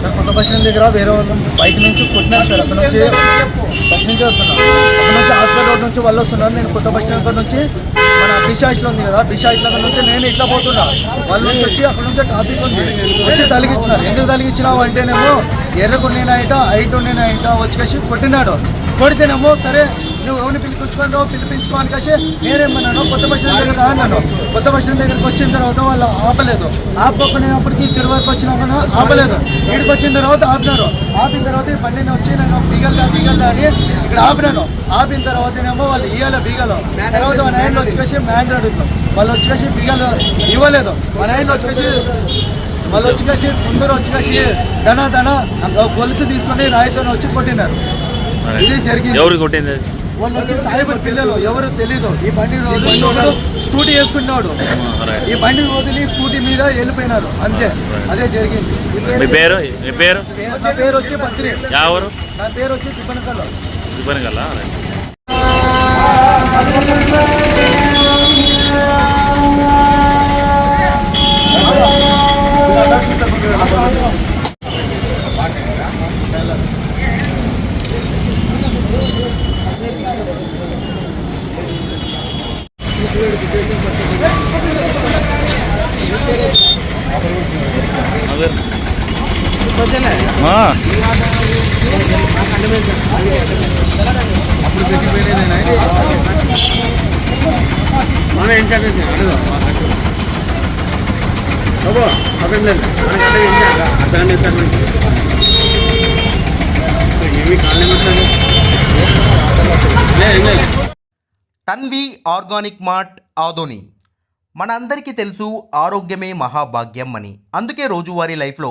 Sir కొత్త bus stand దగ్గర వేరే వాళ్ళు బైక్ నుంచి కొట్టినారు సార్ అక్కడ నుంచి బస్ నుంచి వస్తున్నా. అక్కడ నుంచి హాస్పిటల్ రోడ్ నుంచి వాళ్ళు వస్తున్నారు. నేను కొత్త బస్ స్టాండ్ అక్కడ నుంచి మన బిషాయిట్లో ఉంది కదా బిషాయిట్లో నుంచి నేను ఇట్లా పోతున్నా. వాళ్ళ నుంచి వచ్చి అక్కడ నుంచి ట్రాఫిక్ ఉంది. వచ్చి తలిగించినారు. ఎందుకు తలిగించినావు అంటేనేమో ఎర్రకు నేనైట హైట్ నేనైట వచ్చేసి కొట్టినాడు. కొడితేనేమో సరే నువ్వు ఎవరిని పిలిపించుకోండి పిలిపించుకోని కాసి నేనేమన్నాను కొత్త బస్ స్టాండ్ దగ్గర రాన్నాను కొత్త బస్ స్టాండ్ దగ్గరికి వచ్చిన తర్వాత వాళ్ళు ఆపలేదు. ఆపకపోయినప్పటికీ ఇక్కడి వరకు ఆపలేదు. ఇక్కడికి వచ్చిన తర్వాత ఆపినారు. ఆపిన తర్వాత ఈ బండిని వచ్చి నేను బీగల్దా బీగల్దా అని ఇక్కడ ఆపినాను. ఆపిన తర్వాతనేమో వాళ్ళు ఇవ్వాలి బీగలు. తర్వాత మా నాయన వచ్చేసి మ్యాండ్రాయిడ్ వాళ్ళు వచ్చేసి బీగలు ఇవ్వలేదు. మన ఆయనలో వచ్చేసి వాళ్ళు వచ్చేసి ముందర వచ్చేసి ధన ధన గొలుసు తీసుకొని రాయితో వచ్చి కొట్టినారు. ఇది జరిగింది. ఎవరు కొట్టింది? వాళ్ళు వచ్చి సాయిబర్ పిల్లలు ఎవరు తెలీదు. ఈ బండి వదిలి స్కూటీ వేసుకున్నాడు. ఈ బండి వదిలి స్కూటీ మీద వెళ్ళిపోయినారు. అంతే. అదే జరిగింది. మీ పేరు మీ పేరు? నా పేరు వచ్చి బద్రి. ఎవరు నా పేరు వచ్చి తిప్పనకల్. ఇబ్బంది కదా మన ఏం చెప్పేసి అడుగు. బాబు అర్థం లేదు. మనకంటే ఏం చేయాలి? అర్థం లేదు సార్ ఏమి కాలేదు సార్ లేదు ఏం లేదు. Tanvi organic mart Adoni. మనందరికీ తెలుసు ఆరోగ్యమే మహాభాగ్యం అని. అందుకే రోజువారీ లైఫ్లో